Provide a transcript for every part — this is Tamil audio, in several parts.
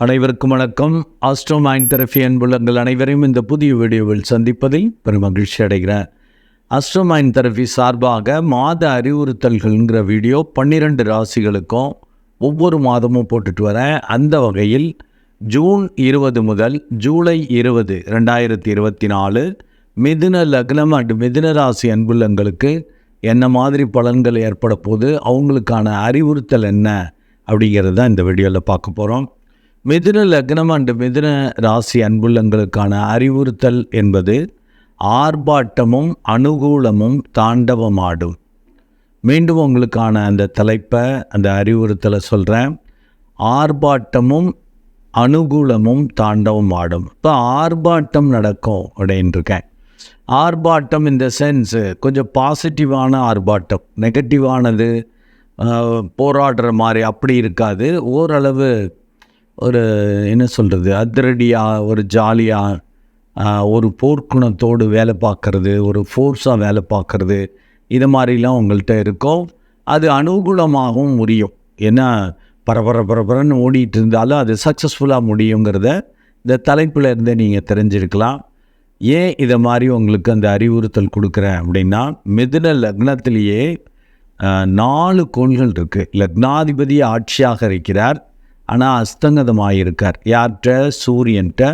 அனைவருக்கும் வணக்கம். ஆஸ்ட்ரோ மைண்ட் தெரபி அன்புள்ளங்கள் அனைவரையும் இந்த புதிய வீடியோவில் சந்திப்பதில் பெரும் மகிழ்ச்சி அடைகிறேன். ஆஸ்ட்ரோ மைண்ட் தெரபி சார்பாக மாத அறிவுறுத்தல்கள்ங்கிற வீடியோ பன்னிரெண்டு ராசிகளுக்கும் ஒவ்வொரு மாதமும் போட்டுட்டு வரேன். அந்த வகையில் ஜூன் இருபது முதல் ஜூலை இருபது ரெண்டாயிரத்தி இருபத்தி நாலு மிதுன லக்னம் அண்ட் மிதுன ராசி அன்புள்ளங்களுக்கு என்ன மாதிரி பலன்கள் ஏற்பட போது அவங்களுக்கான அறிவுறுத்தல் என்ன அப்படிங்கிறது தான் இந்த வீடியோவில் பார்க்க போகிறோம் மிதுன லக்னம் அண்டு மிதுன ராசி அன்புள்ளங்களுக்கான அறிவுறுத்தல் என்பது ஆர்ப்பாட்டமும் அனுகூலமும் தாண்டவமாடும். மீண்டும் உங்களுக்கான அந்த தலைப்பை அந்த அறிவுறுத்தலை சொல்கிறேன் ஆர்ப்பாட்டமும் அனுகூலமும் தாண்டவம் ஆடும் இப்போ ஆர்ப்பாட்டம் நடக்கும் அப்படின்ட்டுருக்கேன் ஆர்ப்பாட்டம் இந்த சென்ஸு கொஞ்சம் பாசிட்டிவான ஆர்ப்பாட்டம். நெகட்டிவானது போராடுற மாதிரி அப்படி இருக்காது. ஓரளவு ஒரு என்ன சொல்கிறது அதிரடியாக ஒரு ஜாலியாக ஒரு போர்க்குணத்தோடு வேலை பார்க்குறது ஒரு ஃபோர்ஸாக வேலை பார்க்குறது இது மாதிரிலாம் உங்கள்கிட்ட இருக்கும். அது அனுகூலமாகவும் முடியும். ஏன்னா பரபர பரபரன்னு ஓடிட்டு இருந்தாலும் அது சக்ஸஸ்ஃபுல்லாக முடியுங்கிறத இந்த தலைப்பில் இருந்தே நீங்கள் தெரிஞ்சிருக்கலாம். ஏன் இதை மாதிரி உங்களுக்கு அந்த அறிவுறுத்தல் கொடுக்குறேன் அப்படின்னா மிதுன லக்னத்திலேயே நாலு கோள்கள் இருக்குது லக்னாதிபதி ஆட்சியாக இருக்கிறார். ஆனால் அஸ்தங்கதமாக இருக்கார் யார்கிட்ட? சூரியன்ட்ட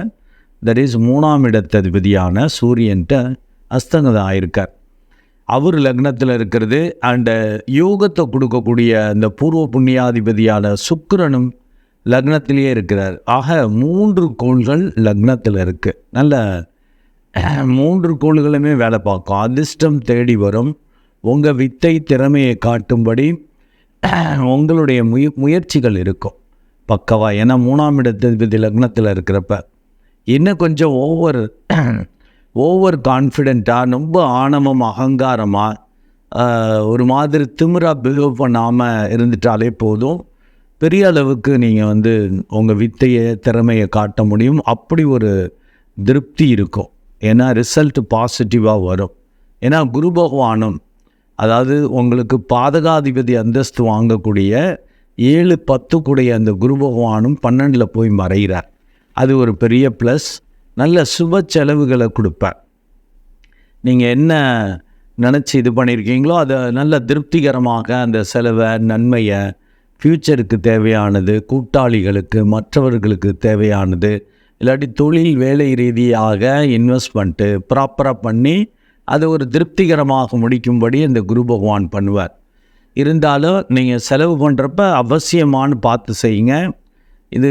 தட் இஸ் மூணாம் இடத்ததிபதியான சூரியன்ட்ட அஸ்தங்கதம் ஆயிருக்கார் அவர் லக்னத்தில் இருக்கிறது. அண்ட் யோகத்தை கொடுக்கக்கூடிய அந்த பூர்வ புண்ணியாதிபதியான சுக்கரனும் லக்னத்திலேயே இருக்கிறார். ஆக மூன்று கோள்கள் லக்னத்தில் இருக்குது நல்ல மூன்று கோள்களுமே வேலை பார்க்கும். அதிர்ஷ்டம் தேடி வரும். உங்கள் வித்தை திறமையை காட்டும்படி உங்களுடைய முய முயற்சிகள் இருக்கும். பக்கவா? ஏன்னா மூணாம் இடத்ததிபதி லக்னத்தில் இருக்கிறப்ப இன்னும் கொஞ்சம் ஓவர் ஓவர் கான்ஃபிடெண்ட்டாக ரொம்ப ஆணவம் அகங்காரமாக ஒரு மாதிரி திமிராக பிஹேவ் பண்ணாமல் இருந்துட்டாலே போதும். பெரிய அளவுக்கு நீங்கள் வந்து உங்கள் வித்தையை திறமையை காட்ட முடியும். அப்படி ஒரு திருப்தி இருக்கும். ஏன்னா ரிசல்ட் பாசிட்டிவாக வரும். ஏன்னா குரு பகவானும் அதாவது உங்களுக்கு பாதகாதிபதி அந்தஸ்து வாங்கக்கூடிய ஏழு பத்து கூடைய அந்த குரு பகவானும் பன்னெண்டில் போய் மறைகிறார். அது ஒரு பெரிய ப்ளஸ் நல்ல சுப செலவுகளை கொடுப்பார். நீங்கள் என்ன நினச்சி இது பண்ணியிருக்கீங்களோ அதை நல்ல திருப்திகரமாக அந்த செலவை நன்மையை ஃப்யூச்சருக்கு தேவையானது கூட்டாளிகளுக்கு மற்றவர்களுக்கு தேவையானது இல்லாட்டி தொழில் வேலை ரீதியாக இன்வெஸ்ட்மெண்ட்டு ப்ராப்பராக பண்ணி அதை ஒரு திருப்திகரமாக முடிக்கும்படி அந்த குரு பகவான் பண்ணுவார். இருந்தாலும் நீங்கள் செலவு பண்ணுறப்ப அவசியமானு பார்த்து செய்யுங்க. இது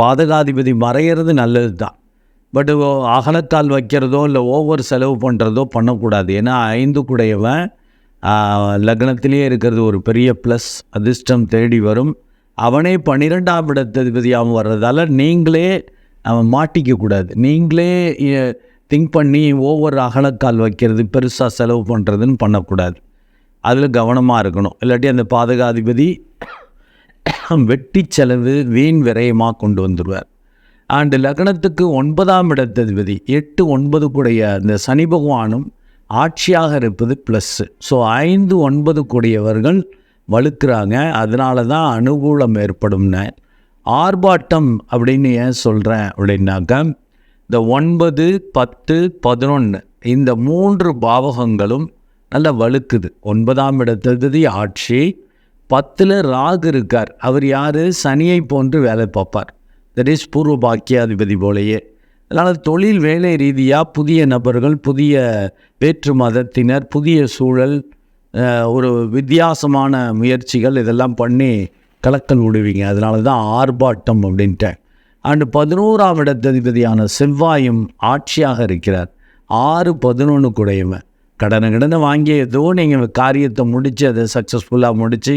பாதகாதிபதி மறையிறது நல்லது தான் பட் அகலத்தால் வைக்கிறதோ இல்லை ஓவர் செலவு பண்ணுறதோ பண்ணக்கூடாது. ஏன்னா ஐந்து கூடையவன் லக்னத்திலேயே இருக்கிறது ஒரு பெரிய ப்ளஸ் அதிர்ஷ்டம் தேடி வரும். அவனே பன்னிரெண்டாம் இடத்ததிபதியாகவும் வர்றதால நீங்களே அவன் மாட்டிக்கக்கூடாது நீங்களே திங்க் பண்ணி ஓவர் அகலக்கால் வைக்கிறது பெருசாக செலவு பண்ணுறதுன்னு பண்ணக்கூடாது. அதில் கவனமாக இருக்கணும். இல்லாட்டி அந்த பாதகாதிபதி வெட்டி செலவு வீண் விரயமாக கொண்டு வந்துடுவார். அண்டு லக்னத்துக்கு ஒன்பதாம் இடத்ததிபதி எட்டு ஒன்பது கூடிய அந்த சனி பகவானும் ஆட்சியாக இருப்பது ப்ளஸ்ஸு ஸோ ஐந்து ஒன்பது கூடியவர்கள் வலுக்கிறாங்க. அதனால தான் அனுகூலம் ஏற்படும்னு. ஆர்ப்பாட்டம் அப்படின்னு ஏன் சொல்கிறேன் அப்படின்னாக்கா இந்த ஒன்பது பத்து பதினொன்று இந்த மூன்று பாவகங்களும் நல்லா வலுக்குது ஒன்பதாம் இடத்ததிபதி ஆட்சி. பத்தில் ராகு இருக்கார். அவர் யார்? சனியை போன்று வேலை பார்ப்பார். தட் இஸ் பூர்வ பாக்கியாதிபதி போலேயே. அதனால் தொழில் வேலை ரீதியாக புதிய நபர்கள் புதிய வேற்று மதத்தினர் புதிய சூழல் ஒரு வித்தியாசமான முயற்சிகள் இதெல்லாம் பண்ணி கலக்கல் விடுவீங்க. அதனால தான் ஆர்ப்பாட்டம் அப்படின்ட்டேன். அண்டு பதினோராம் இடத்ததிபதியான செவ்வாயும் ஆட்சியாக இருக்கிறார். ஆறு பதினொன்று குடையவன். கடனை கடனை வாங்கி ஏதோ நீங்கள் காரியத்தை முடித்து அதை சக்ஸஸ்ஃபுல்லாக முடித்து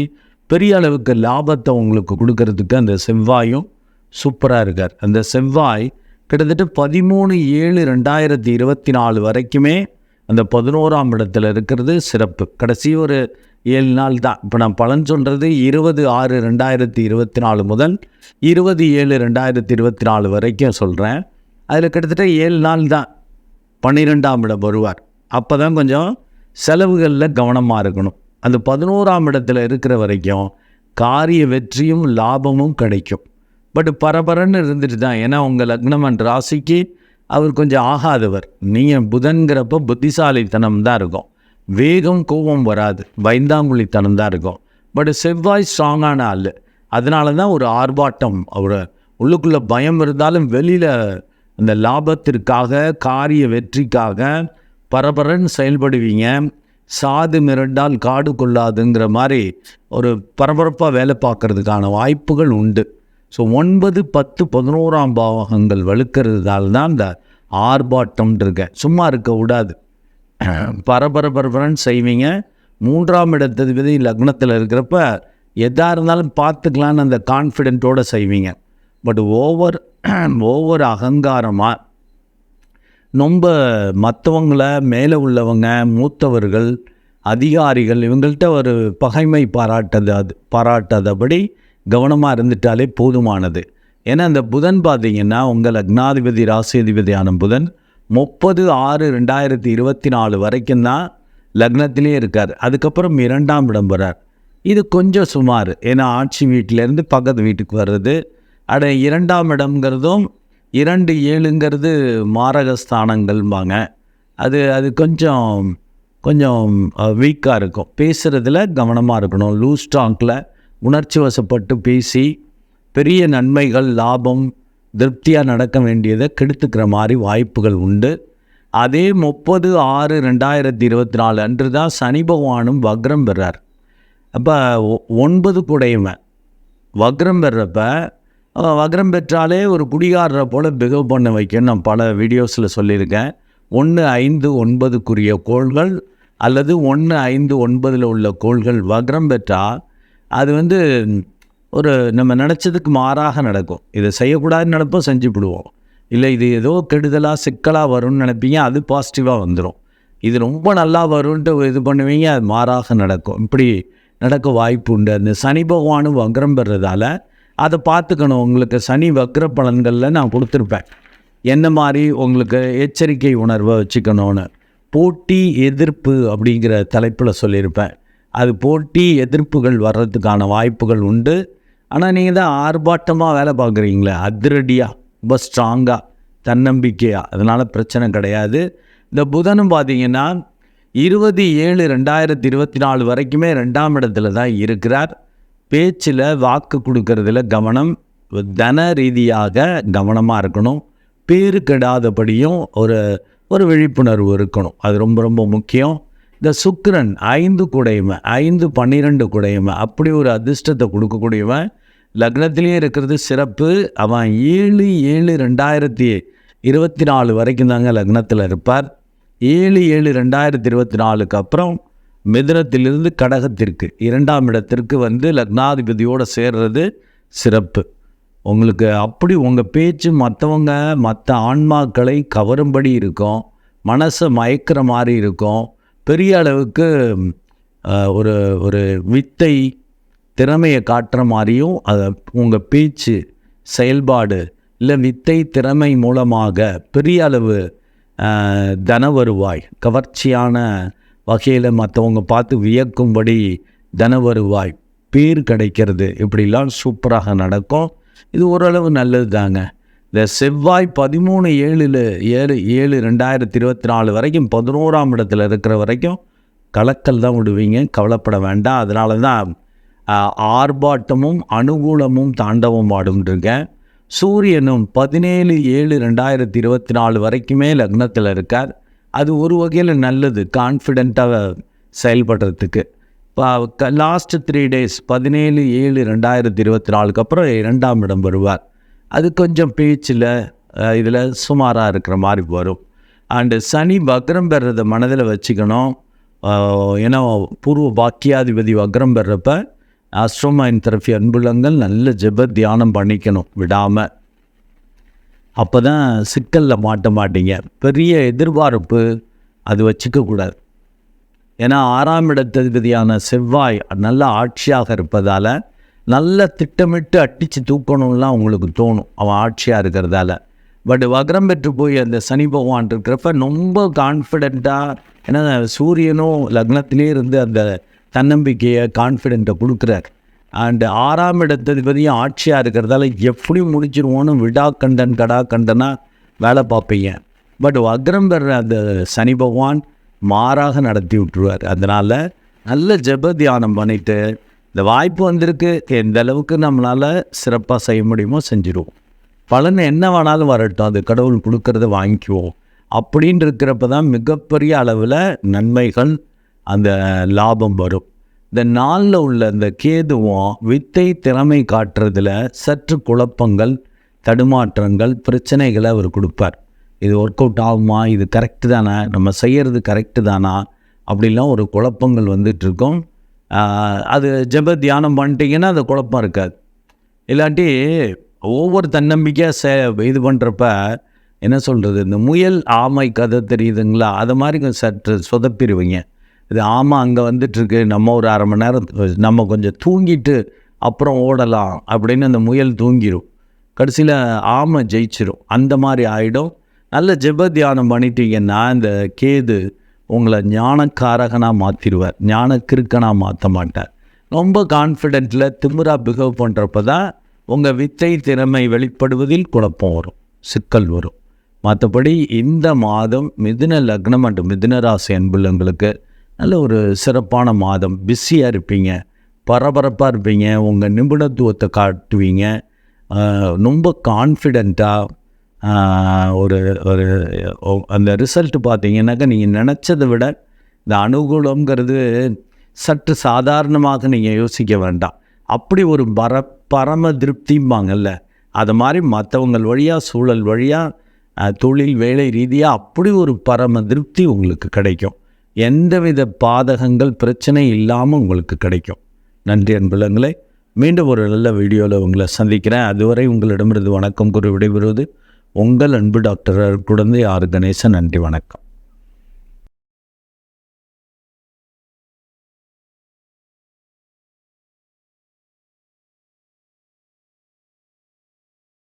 பெரிய அளவுக்கு லாபத்தை உங்களுக்கு கொடுக்கறதுக்கு அந்த செவ்வாயும் சூப்பராக இருக்கார். அந்த செவ்வாய் கிட்டத்தட்ட பதிமூணு ஏழு ரெண்டாயிரத்தி இருபத்தி நாலு வரைக்குமே அந்த பதினோராம் இடத்துல இருக்கிறது சிறப்பு. கடைசி ஒரு ஏழு நாள் தான். இப்போ நான் பலன் சொல்கிறது இருபது ஆறு ரெண்டாயிரத்தி இருபத்தி நாலு முதல் இருபது ஏழு ரெண்டாயிரத்தி இருபத்தி நாலு வரைக்கும் சொல்கிறேன் அதில் கிட்டத்தட்ட ஏழு நாள் தான். பன்னிரெண்டாம் இடம் வருவார். அப்போ தான் கொஞ்சம் செலவுகளில் கவனமாக இருக்கணும். அந்த பதினோராம் இடத்துல இருக்கிற வரைக்கும் காரிய வெற்றியும் லாபமும் கிடைக்கும். பட் பரபரன்னு இருந்துட்டு தான். ஏன்னா உங்கள் லக்னம் அண்ட் ராசிக்கு அவர் கொஞ்சம் ஆகாதவர். நீங்கள் புதன்கிறப்ப புத்திசாலித்தனம் தான் இருக்கும். வேகம் கோபம் வராது. வைந்தாங்குழித்தனம் தான் இருக்கும். பட் செவ்வாய் ஸ்ட்ராங்கான ஆள். அதனால தான் ஒரு ஆர்ப்பாட்டம். அவர் உள்ளுக்குள்ளே பயம் இருந்தாலும் வெளியில் அந்த லாபத்திற்காக காரிய வெற்றிக்காக பரபரன்னு செயல்படுவீங்க. சாது மிரண்டால் காடு கொள்ளாதுங்கிற மாதிரி ஒரு பரபரப்பாக வேலை பார்க்கறதுக்கான வாய்ப்புகள் உண்டு. ஸோ ஒன்பது பத்து பதினோராம் பாவகங்கள் வலுக்கிறதுனால தான் இந்த ஆர்ப்பாட்டம் இருக்க. சும்மா இருக்க விடாது பரபர பரபரன்னு செய்வீங்க. மூன்றாம் இடத்ததிபதி லக்னத்தில் இருக்கிறப்ப எதாக இருந்தாலும் பார்த்துக்கலான்னு அந்த கான்ஃபிடென்ட்டோடு செய்வீங்க. பட் ஓவர் ஓவர் அகங்காரமாக ரொம்ப மற்றவங்களை மேலே உள்ளவங்க மூத்தவர்கள் அதிகாரிகள் இவங்கள்ட்ட ஒரு பகைமை பாராட்டது அது பாராட்டாதபடி கவனமாக இருந்துட்டாலே போதுமானது. ஏன்னா அந்த புதன் பார்த்தீங்கன்னா உங்கள் லக்னாதிபதி ராசியதிபதியான புதன் முப்பது ஆறு ரெண்டாயிரத்தி இருபத்தி நாலு வரைக்கும் தான் லக்னத்திலே இருக்கார். அதுக்கப்புறம் இரண்டாம் இடம் வர்றார். இது கொஞ்சம் சுமார். ஏன்னா ஆட்சி வீட்டிலேருந்து பக்கத்து வீட்டுக்கு வர்றது. அட இரண்டாம் இடம்ங்கிறதும் இரண்டு ஏழுங்கிறது மாரகஸ்தானங்கள்பாங்க அது அது கொஞ்சம் கொஞ்சம் வீக்காக இருக்கும். பேசுகிறதுல கவனமாக இருக்கணும். லூஸ் டாங்கில் உணர்ச்சி வசப்பட்டு பேசி பெரிய நன்மைகள் லாபம் திருப்தியாக நடக்க வேண்டியதை கெடுத்துக்கிற மாதிரி வாய்ப்புகள் உண்டு. அதே முப்பது ஆறு ரெண்டாயிரத்தி இருபத்தி நாலு அன்று தான் சனி பகவானும் வக்ரம் பெறார். அப்போ ஒன்பது குடையவன் வக்ரம் பெறப்ப வக்ரம் பெற்றாலே ஒரு குடிகாரரை போல் பிகவ் பண்ண வைக்கணும் நான் பல வீடியோஸில் சொல்லியிருக்கேன். ஒன்று ஐந்து ஒன்பதுக்குரிய கோள்கள் அல்லது ஒன்று ஐந்து ஒன்பதில் உள்ள கோள்கள் வக்ரம் பெற்றால் அது வந்து ஒரு நம்ம நினச்சதுக்கு மாறாக நடக்கும். இதை செய்யக்கூடாதுன்னு நினப்போம் செஞ்சுப்பிடுவோம் இல்லை இது ஏதோ கெடுதலாக சிக்கலாக வரும்னு நினைப்பீங்க அது பாசிட்டிவாக வந்துடும் இது ரொம்ப நல்லா வரும்ன்ட்டு இது பண்ணுவீங்க அது மாறாக நடக்கும். இப்படி நடக்க வாய்ப்பு உண்டு. அந்த சனி பகவானும் வக்ரம் பெறதால அதை பார்த்துக்கணும். உங்களுக்கு சனி வக்ர பலன்களில் நான் கொடுத்துருப்பேன். என்ன மாதிரி? உங்களுக்கு எச்சரிக்கை உணர்வை வச்சுக்கணும்னு. போட்டி எதிர்ப்பு அப்படிங்கிற தலைப்பில் சொல்லியிருப்பேன். அது போட்டி எதிர்ப்புகள் வர்றதுக்கான வாய்ப்புகள் உண்டு. ஆனால் நீங்கள் தான் ஆர்ப்பாட்டமாக வேலை பார்க்குறீங்களே அதிரடியாக ரொம்ப ஸ்ட்ராங்காக தன்னம்பிக்கையாக அதனால் பிரச்சனை கிடையாது. இந்த புதனும் பார்த்தீங்கன்னா இருபது ஏழு ரெண்டாயிரத்தி இருபத்தி நாலு வரைக்குமே ரெண்டாம் இடத்துல தான் இருக்கிறார். பேச்சில் வாக்கு கொடுக்கறதுல கவனம் தன ரீதியாக கவனமாக இருக்கணும். பேரு கெடாதபடியும் ஒரு ஒரு விழிப்புணர்வு இருக்கணும். அது ரொம்ப ரொம்ப முக்கியம். இந்த சுக்கரன் ஐந்து குடையவன் ஐந்து பன்னிரெண்டு குடையவன் அப்படி ஒரு அதிர்ஷ்டத்தை கொடுக்கக்கூடியவன் லக்னத்திலேயே இருக்கிறது சிறப்பு. அவன் ஏழு ஏழு ரெண்டாயிரத்தி இருபத்தி நாலு வரைக்கும் தாங்க லக்னத்தில் இருப்பார். ஏழு ஏழு ரெண்டாயிரத்தி இருபத்தி நாலுக்கு அப்புறம் மிதுனத்திலிருந்து கடகத்திற்கு இரண்டாம் இடத்திற்கு வந்து லக்னாதிபதியோடு சேர்றது சிறப்பு. உங்களுக்கு அப்படி உங்கள் பேச்சு மற்றவங்க மற்ற ஆன்மாக்களை கவரும்படி இருக்கும் மனசை மயக்கிற மாதிரி இருக்கும் பெரிய அளவுக்கு ஒரு ஒரு வித்தை திறமையை காட்டுற மாதிரியும் அதை உங்கள் பேச்சு செயல்பாடு இல்லை வித்தை திறமை மூலமாக பெரிய அளவு தன வருவாய் கவர்ச்சியான வகையில் மற்றவங்க பார்த்து வியக்கும்படி தன வருவாய் பேர் கிடைக்கிறது. இப்படிலாம் சூப்பராக நடக்கும். இது ஓரளவு நல்லது தாங்க இந்த செவ்வாய் பதிமூணு ஏழில் ஏழு ஏழு ரெண்டாயிரத்தி இருபத்தி நாலு வரைக்கும் பதினோராம் இடத்துல இருக்கிற வரைக்கும் கலக்கல் தான் விடுவீங்க. கவலைப்பட வேண்டாம். அதனால தான் ஆர்ப்பாட்டமும் அனுகூலமும் தாண்டவம் ஆடும்ன்றிருக்கேன் சூரியனும் பதினேழு ஏழு ரெண்டாயிரத்தி இருபத்தி நாலு வரைக்குமே லக்னத்தில் இருக்கார். அது ஒரு வகையில் நல்லது கான்ஃபிடெண்ட்டாக செயல்படுறதுக்கு. இப்போ லாஸ்ட் த்ரீ டேஸ் பதினேழு ஏழு ரெண்டாயிரத்தி இருபத்தி நாலுக்கு அப்புறம் இரண்டாம் இடம் வருவார் அது கொஞ்சம் பேச்சில் இதில் சுமாராக இருக்கிற மாதிரி வரும். அண்டு சனி வக்ரம் பெறத மனதில் வச்சுக்கணும். ஏன்னா பூர்வ பாக்கியாதிபதி வக்ரம் பெறப்ப அஸ்ட்ரோமைன் தெரப்பி அன்புலங்கள் நல்ல ஜெப தியானம் பண்ணிக்கணும் விடாமல் அப்போ தான் சிக்கலில் மாட்ட மாட்டீங்க. பெரிய எதிர்பார்ப்பு அது வச்சுக்கக்கூடாது ஏன்னா ஆறாம் இடத்ததிபதியான செவ்வாய் நல்ல ஆட்சியாக இருப்பதால் நல்ல திட்டமிட்டு அடித்து தூக்கணும்லாம் அவங்களுக்கு தோணும் அவன் ஆட்சியாக இருக்கிறதால. பட் வக்ரம் பெற்று போய் அந்த சனி பகவான் இருக்கிறப்ப ரொம்ப கான்ஃபிடெண்ட்டாக ஏன்னா சூரியனும் லக்னத்திலே இருந்து அந்த தன்னம்பிக்கையை கான்ஃபிடென்ட்டை கொடுக்குறார். அண்டு ஆறாம் இடத்ததிபதியும் ஆட்சியாக இருக்கிறதால எப்படி முடிச்சிருவோன்னு விடா கண்டன் கடா கண்டனாக வேலை பார்ப்பீங்க. பட் வக்ரம் பெற அந்த சனி பகவான் மாறாக நடத்தி விட்டுருவார். அதனால் நல்ல ஜெப தியானம் பண்ணிவிட்டு இந்த வாய்ப்பு வந்திருக்கு. எந்த அளவுக்கு நம்மளால் சிறப்பாக செய்ய முடியுமோ செஞ்சுருவோம். பலன் என்ன வேணாலும் வரட்டும். அது கடவுள் கொடுக்கறத வாங்கிக்குவோம். அப்படின்னு இருக்கிறப்ப தான் மிகப்பெரிய அளவில் நன்மைகள் அந்த லாபம் வரும். இந்த நாளில் உள்ள இந்த கேதுவும் வித்தை திறமை காட்டுறதுல சற்று குழப்பங்கள் தடுமாற்றங்கள் பிரச்சனைகளை அவர் கொடுப்பார். இது ஒர்க் அவுட் ஆகுமா? இது கரெக்டு தானே? நம்ம செய்கிறது கரெக்டு தானா? அப்படிலாம் ஒரு குழப்பங்கள் வந்துட்டுருக்கோம். அது ஜப தியானம் பண்ணிட்டீங்கன்னா அது குழப்பம் இருக்காது. இல்லாட்டி ஒவ்வொரு தன்னம்பிக்கையாக சே இது பண்ணுறப்ப என்ன சொல்கிறது இந்த முயல் ஆமை கதை தெரியுதுங்களா? அது மாதிரி கொஞ்சம் சற்று சொதப்பிடுவீங்க. இது ஆமாம் அங்கே வந்துட்டுருக்கு. நம்ம ஒரு அரை மணி நேரம் நம்ம கொஞ்சம் தூங்கிட்டு அப்புறம் ஓடலாம் அப்படின்னு அந்த முயல் தூங்கிடும் கடைசியில் ஆமை ஜெயிச்சிடும் அந்த மாதிரி ஆகிடும் நல்ல ஜெப தியானம் பண்ணிட்டீங்கன்னா இந்த கேது உங்களை ஞானக்காரகனாக மாற்றிடுவார் ஞானக்கிருக்கனாக மாற்ற மாட்டார். ரொம்ப கான்ஃபிடென்ட்டில் திமிராக பிஹேவ் பண்ணுறப்ப தான் உங்கள் வித்தை திறமை வெளிப்படுவதில் குழப்பம் வரும். சிக்கல் வரும். மற்றபடி இந்த மாதம் மிதுன லக்னம் அண்டு மிதுன ராசி அன்புள்ளங்களுக்கு நல்ல ஒரு சிறப்பான மாதம். பிஸியாக இருப்பீங்க. பரபரப்பாக இருப்பீங்க. உங்கள் நிபுணத்துவத்தை காட்டுவீங்க. ரொம்ப கான்ஃபிடெண்ட்டாக ஒரு ஒரு அந்த ரிசல்ட் பார்த்தீங்கன்னாக்கா நீங்கள் நினச்சதை விட இந்த அனுகூலங்கிறது சற்று சாதாரணமாக நீங்கள் யோசிக்க வேண்டாம். அப்படி ஒரு பர பரம திருப்திம்பாங்கல்ல. அது மாதிரி மற்றவங்கள் வழியாக சூழல் வழியாக தொழில் வேலை ரீதியாக அப்படி ஒரு பரம திருப்தி உங்களுக்கு கிடைக்கும். எந்தவித பாதகங்கள் பிரச்சனை இல்லாமல் உங்களுக்கு கிடைக்கும். நன்றி அன்புலங்களே மீண்டும் ஒரு நல்ல வீடியோவில் உங்களை சந்திக்கிறேன். அதுவரை உங்களிடமிருந்து வணக்கம் கூறி விடைபெறுவது உங்கள் அன்பு டாக்டர் குழந்தை ஆர். கணேசன். நன்றி வணக்கம்.